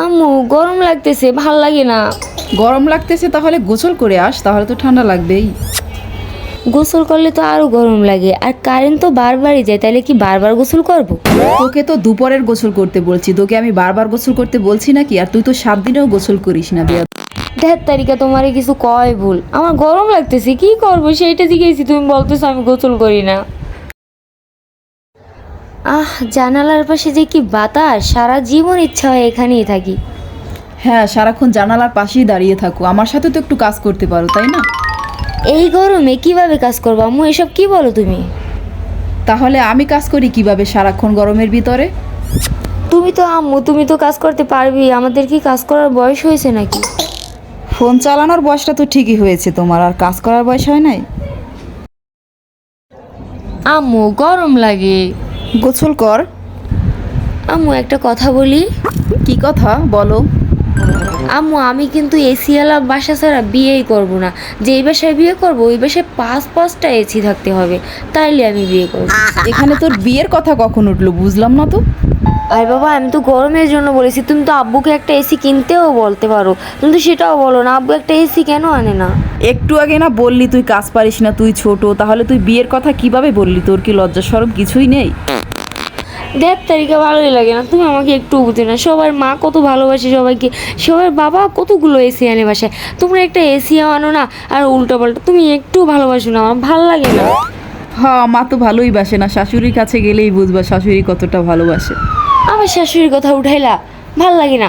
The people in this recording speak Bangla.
আম্মু গরম লাগতেছে ভালো লাগে না। গরম লাগতেছে তাহলে গোসল করে আস তাহলে তো ঠান্ডা লাগবেই। গোসল করলে তো আরও গরম লাগে আর কারেন্ট তো বারবারই যায় তাহলে কি বারবার গোসল করব। তোকে তো দুপুরের গোসল করতে বলছি তোকে আমি বারবার গোসল করতে বলছি নাকি আর তুই তো সাত দিনেও গোসল করিস না বিয়া দেড় তারিখে তোমারে কিছু কয় ভুল। আমার গরম লাগতেছে কি করব? সেইটা জিজ্ঞেসি তুমি বলতেছো আমি গোসল করি না। আহ জানালার পাশে যে কি বাতাস সারা জীবন ইচ্ছা হয় এখানেই থাকি। হ্যাঁ সারাক্ষণ জানালার পাশেই দাঁড়িয়ে থাকো। আমার সাথে তো একটু কাজ করতে পারো তাই না? এই গরমে কীভাবে কাজ করব? আম্মু এসব কি বলো তুমি? তাহলে আমি কাজ করি কীভাবে সারাক্ষণ গরমের ভিতরে? তুমি তো আম্মু তুমি তো কাজ করতে পারবি আমাদের কি কাজ করার বয়স হয়েছে নাকি? ফোন চালানোর বয়সটা তো ঠিকই হয়েছে তোমার। আর কাজ করার বয়স হয় নাই? আম্মু গরম লাগে। গোসল কর। আম্মু একটা কথা বলি। কি কথা? বলো। আম্মু আমি কিন্তু এসিওয়ালা বাসা ছাড়া বিয়েই করব না। যেই বাসায় বিয়ে করব ওই বাসায় পাঁচ পাঁচটা এসি থাকতে হবে। তাইলে আমি বিয়ে করব। এখানে তোর বিয়ের কথা কখন উঠল বুঝলাম না তো। আর বাবা আমি তো গরমের জন্য বলেছি তুমি তো আব্বুকে একটা এসি কিনতেও বলতে পারো। তুমি তো সেটাও বলো না আব্বু একটা এসি কেন আনে না? একটু আগে না বললি তুই কাজ পারিস না তুই ছোট তাহলে তুই বিয়ের কথা কীভাবে বললি? তোর কি লজ্জা সরম কিছুই নেই? দেড় তারিখে ভালোই লাগে না। তুমি আমাকে একটু বুঝে না সবার মা কত ভালোবাসে সবাইকে সবার বাবা কতগুলো এসি আনে বাসায়? তোমরা একটা এসি আনো না আর উল্টো পাল্টা তুমি একটু ভালোবাসো না আমার ভালো লাগে না। হ্যাঁ মা তো ভালোই বাসে না শাশুড়ির কাছে গেলেই বুঝবা শাশুড়ি কতটা ভালোবাসে। আমার শাশুড়ির কথা উঠাইলা ভালো লাগে না।